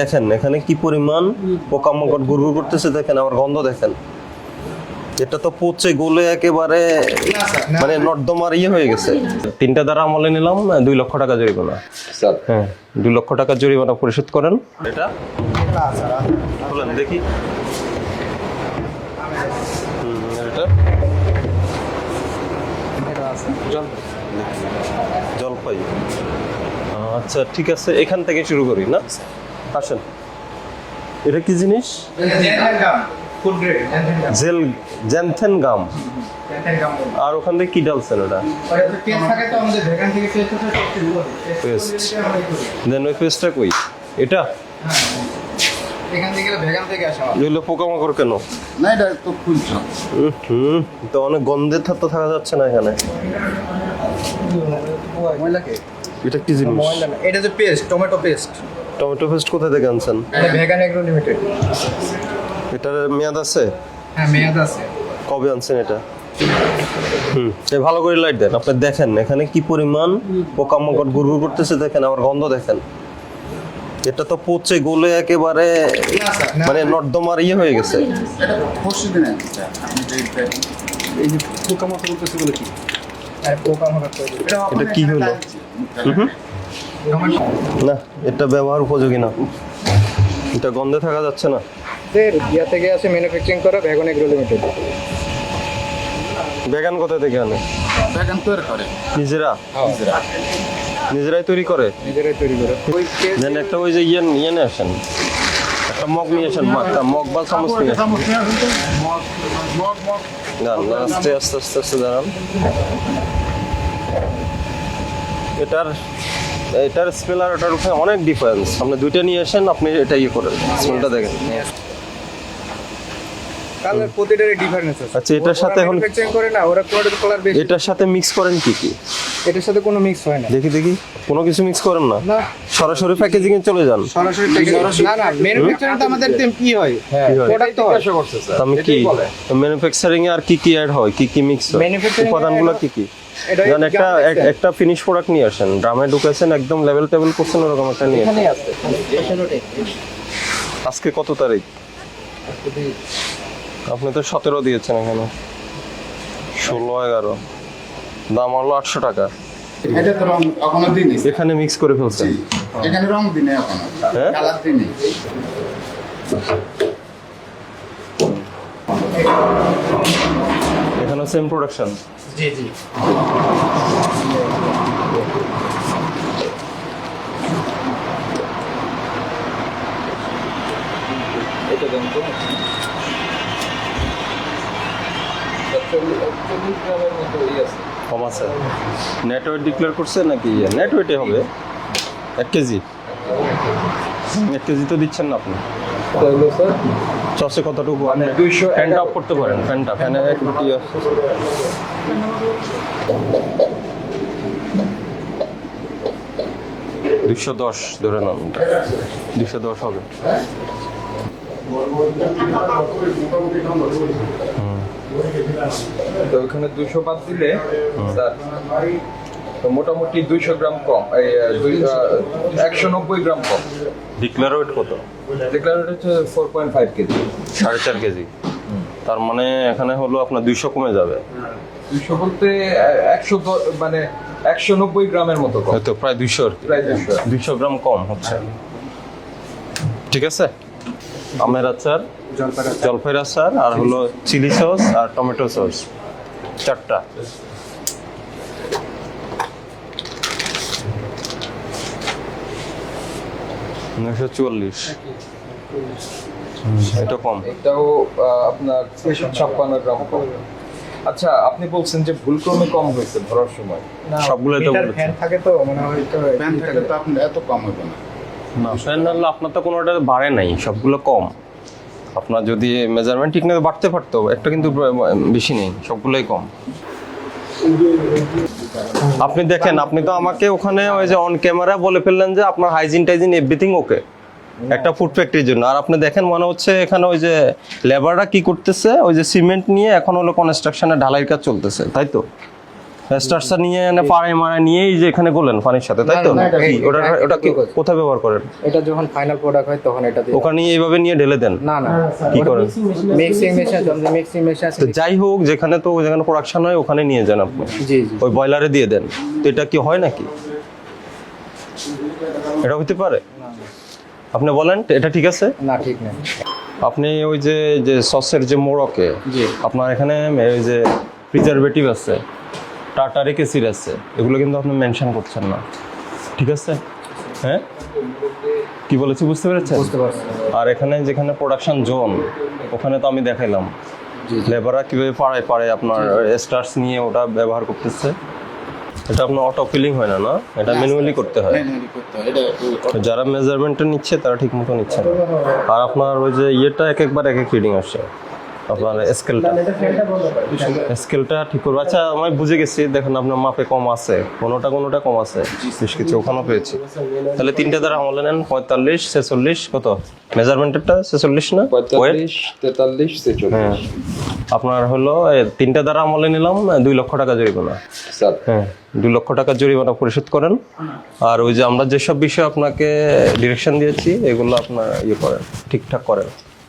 দেখেন এখানে কি পরিমাণ পোকামাকড় গুড়গুড় করতেছে দেখেন আবার গন্ধ দেখেন। এটা তো পচে গলে একেবারে মানে নর্দমার ইয়ে হয়ে গেছে। তিনটা দ্বারা আমলে নিলাম দুই লক্ষ টাকা জরিমানা। স্যার। হ্যাঁ দুই লক্ষ টাকা জরিমানা পরিশোধ করেন। এটা? বলেন দেখি। এটা? জলপাই আচ্ছা ঠিক আছে এখান থেকে শুরু করি না? আসেন। এটা কি জিনিস? জেল জ্যানথেন গাম আর ওখান থেকে কি ডালছেন ওটা? পেস্ট দেন ওই পেস্টটা কই? এটা। এগুলো পোকামাকড় কেন? না এটা তো খুলছ। হুম তো অনেক গন্ধে তো থাকা যাচ্ছে না এখানে। এটা কি জিনিস? এটা যে paste tomato paste tomato paste কোথা থেকে আনছেন? এটা ভেগান এগ্রো লিমিটেড। এটার মেয়াদ আছে? হ্যাঁ মেয়াদ আছে। কবে আনছেন এটা? হুম ভালো করে লাইট দেন আপনি দেখেন এখানে কি পরিমাণ পোকামাকড় গুড়গুড় করতেছে দেখেন আবার গন্ধ দেখেন। এটা তো পচে গলে একেবারে মানে নর্দমার ইয়ে হয়ে গেছে। এটা কি? হলো? না এটা ব্যবহার উপযোগী না। এটা গন্ধে থাকা যাচ্ছে না। ইয়া থেকে আছে ম্যানুফ্যাকচারিং করা ভেগান এগ্রো লিমিটেড বেগান কোথা থেকে আনে? বেগান তৈরি করে। নিজেরা? নিজেরা। নিজেরাই তৈরি করে? নিজেরাই তৈরি করে। দেন একটা ওই যে ইয়ে নিয়ে আসেন। একটা মগ নিয়ে আসেন একটা মগ বা চামচ নিয়ে আসেন দাঁড়ান দাঁড়ান, আস্তে আস্তে আস্তে আস্তে দাঁড়ান। এটার এটার স্মেল আর ওটার উপরে অনেক ডিফারেন্স আপনি দুইটা নিয়ে আসেন, আপনি এটা ইয়ে করেন স্মেলটা দেখেন। কালার প্রতিটারই ডিফারেন্স আছে। আচ্ছা, এটার সাথে এখন- ম্যানুফ্যাকচারিং করে না ওরা কোয়ালিটি কালার বেশি। এটার সাথে মিক্স করেন কি কি? এটার সাথে কোনো মিক্স হয় না। দেখি দেখি। কোনো কিছু মিক্স করেন না? না। সরাসরি প্যাকেজিং এ চলে যান। সরাসরি না না ম্যানুফ্যাকচারিং তো আমাদের কি হয়? প্রোডাক্ট তো হয়। তো আমি কি ম্যানুফ্যাকচারিং এ আর কি কি অ্যাড হয়? কি কি মিক্স হয়? উপাদানগুলো কি কি? যেমন একটা একটা ফিনিশ প্রোডাক্ট নিয়ে আসেন। ড্রামে ঢুকেছেন একদম লেভেল টেবিল করছেন ওরকম একটা নিয়ে আসেন। এখানেই আছে। আজকে কত তারিখ? আপনি তো সতেরো দিয়েছেন এখানে। ষোলো এগারো। দাম হলো আটশো টাকা। এটা তো রং এখনও দিনই এখানে মিক্স করে ফেলছেন? এখানে রং দিনে এখনও। হ্যাঁ? কালার দিনই এখানে সেম প্রোডাকশন জি জি। গ্রামের মতো আছে। কম আছে? নেটওয়েট ডিক্লেয়ার করছে নাকি? নেটওয়েটে হবে? এক কেজি? এক কেজি তো দিচ্ছেন না আপনি। চসে কতটুকু? মানে 200 ফ্যানটা অফ করতে পারেন ফ্যানটা ফ্যানে একটু ইয়ে আছে। দুশো দশ ধরে নাম দুশো দশ হবে। তো ওখানে দুশো বাদ দিলে স্যার তো মোটামুটি দুইশো গ্রাম কম এই একশো নব্বই গ্রাম কম। ডিক্লেয়ার ওয়েট কত? ডিক্লারেট হচ্ছে ফোর পয়েন্ট ফাইভ কেজি। সাড়ে চার কেজি। তার মানে এখানে হলো আপনার দুইশো কমে যাবে। দুইশো বলতে একশো মানে একশো নব্বই গ্রামের মতো কম। হয়তো প্রায় দুইশো প্রায় দুশো দুইশো গ্রাম কম হচ্ছে। ঠিক আছে? আমের আচার জলপাইয়ের আচার আর হলো চিলি সস আর টমেটো সস। চারটা। নশো চুয়াল্লিশ। এটা কম। এটাও আপনার ছাপ্পান্ন গ্রাম কম। আচ্ছা আপনি বলছেন যে ভুলক্রমে কম হয়েছে ভরার সময়। তো ফ্যান থাকে তো মনে হয় তো তো আপনার এত কম হবে না। না। নাহলে আপনার তো কোনোটা বাড়ে নাই, সবগুলো কম। আপনার যদি মেজারমেন্ট ঠিক না, বাড়তে পারতো, একটা কিন্তু বেশি নেই, সবগুলোই কম। আপনি দেখেন, আপনি তো আমাকে ওখানে ওই যে অন ক্যামেরা বলে ফেললেন যে আপনার হাইজিন টাইজিন এভরিথিং ওকে একটা ফুড ফ্যাক্টরির জন্য। আর আপনি দেখেন, মনে হচ্ছে এখানে ওই যে লেবাররা কি করতেছে, ওই যে সিমেন্ট নিয়ে এখন হলো কনস্ট্রাকশনে ঢালাইয়ের কাজ চলতেছে, তাই তো? স্টার্সটা নিয়ে এনে পাড়ায় মারায় নিয়েই যে এখানে গোলেন পানির সাথে তাই তো? ওটা ওটা কি কোথায় ব্যবহার করেন? এটা যখন ফাইনাল প্রোডাক্ট হয় তখন এটা দিয়ে ওখানে এইভাবে নিয়ে ঢেলে দেন? না না। কি করেন? মিক্সিং মেশিন আছে মিক্সিং মেশিন আছে তো যাই হোক যেখানে তো যেখানে প্রোডাকশন হয় ওখানে নিয়ে যান আপনি। জি জি। ওই বয়লারে দিয়ে দেন। তো এটা কি হয় নাকি? এটা হতে পারে? আপনি বলেন এটা ঠিক আছে? না ঠিক না আপনি ওই যে যে সসের যে মোড়কে আপনার এখানে ওই যে প্রিজারভেটিভ আছে টাটারিক অ্যাসিড আছে এগুলো কিন্তু আপনি মেনশন করছেন না। ঠিক আছে? হ্যাঁ? কি বলেছি বুঝতে পেরেছেন? বুঝতে পারছি। আর এখানে যেখানে প্রোডাকশন জোন ওখানে তো আমি দেখাইলাম। লেবাররা কীভাবে পাড়ায় পাড়ে আপনার স্টার্স নিয়ে ওটা ব্যবহার করতেছে। এটা আপনার অটো ফিলিং হয় না না? এটা ম্যানুয়ালি করতে হয়। যারা মেজারমেন্টটা নিচ্ছে তারা ঠিক মতো নিচ্ছে না। আর আপনার ওই যে ইয়েটা এক একবার এক এক রিডিং আসে। আপনার স্কেলটা স্কেলটা ঠিক করব আচ্ছা আমি বুঝে গেছি দেখেন আপনার মাপে কম আছে কোনোটা কোনোটা কম আছে। বেশ কিছু ওখানেও পেয়েছি। তাহলে তিনটে দ্বারা আমলে নেন পঁয়তাল্লিশ ছেচল্লিশ কত? মেজারমেন্টেরটা ছেচল্লিশ না? পঁয়তাল্লিশ তেতাল্লিশ ছেচল্লিশ। হ্যাঁ। আপনার হলো তিনটা দ্বারা আমলে নিলাম দুই লক্ষ টাকা জরিমানা। হ্যাঁ দুই লক্ষ টাকা জরিমানা পরিশোধ করেন। আর ওই যে আমরা যেসব বিষয়ে আপনাকে ডিরেকশন দিয়েছি এগুলো আপনার ইয়ে করেন ঠিকঠাক করেন।